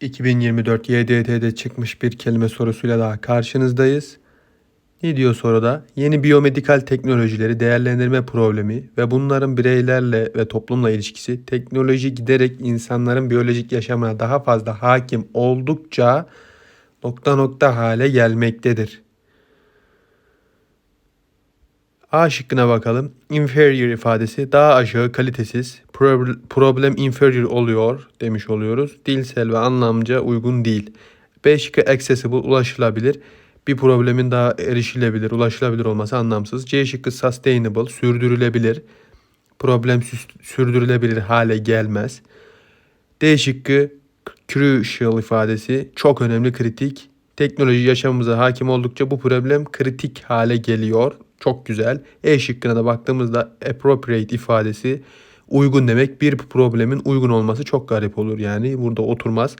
2024 YDT'de çıkmış bir kelime sorusuyla daha karşınızdayız. Ne diyor soruda? Yeni biyomedikal teknolojileri değerlendirme problemi ve bunların bireylerle ve toplumla ilişkisi teknoloji giderek insanların biyolojik yaşamına daha fazla hakim oldukça nokta nokta hale gelmektedir. A şıkkına bakalım. Inferior ifadesi daha aşağı kalitesiz. Prob- Problem inferior oluyor demiş oluyoruz. Dilsel ve anlamca uygun değil. B şıkkı accessible ulaşılabilir. Bir problemin daha erişilebilir, ulaşılabilir olması anlamsız. C şıkkı sustainable sürdürülebilir. Problem sürdürülebilir hale gelmez. D şıkkı crucial ifadesi çok önemli kritik. Teknoloji yaşamımıza hakim oldukça bu problem kritik hale geliyor. Çok güzel. E şıkkına da baktığımızda appropriate ifadesi uygun demek. Bir problemin uygun olması çok garip olur yani. Burada oturmaz.